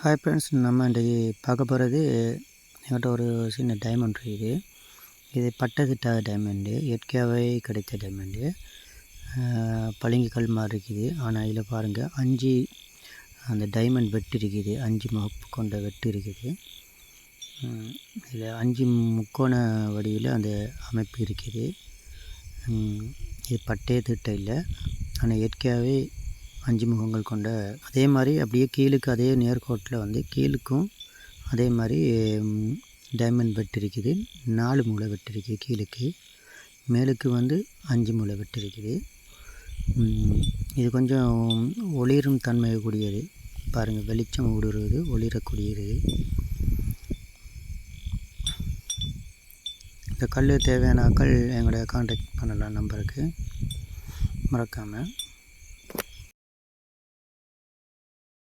Hi friends நம்ம இன்றைக்கி பார்க்க போகிறது என்கிட்ட ஒரு சின்ன டைமண்ட் இருக்குது. இது பட்டத்திட்டாத டைமண்டு இயற்கையாகவே கிடைத்த டைமண்டு பளிங்கு கல் மாதிரி இருக்குது. ஆனால் இதில் பாருங்கள் அஞ்சு அந்த டைமண்ட் வெட்டு இருக்குது. அஞ்சு முகப்பு கொண்ட வெட்டு இருக்குது. இதில் அஞ்சு முக்கோண வடிவில் அந்த அமைப்பு இருக்குது. இது பட்டய திட்டம் இல்லை. ஆனால் இயற்கையாகவே அஞ்சு முகங்கள் கொண்ட அதே மாதிரி அப்படியே கீழுக்கு அதே நேர்கோட்டில் வந்து கீழுக்கும் அதே மாதிரி டைமண்ட் வெட்டு இருக்குது நாலு மூளை வெட்டு இருக்குது கீழுக்கு. மேலுக்கு வந்து அஞ்சு மூளை வெட்டு இருக்குது இது கொஞ்சம் ஒளிரும் தன்மை கூடியது. பாருங்கள் வெளிச்சம் ஊடுருவது ஒளிரக்கூடியது. இந்த கல் தேவையான கல் எங்களோட காண்டாக்ட் பண்ணலாம் நம்பருக்கு. மறக்காமல்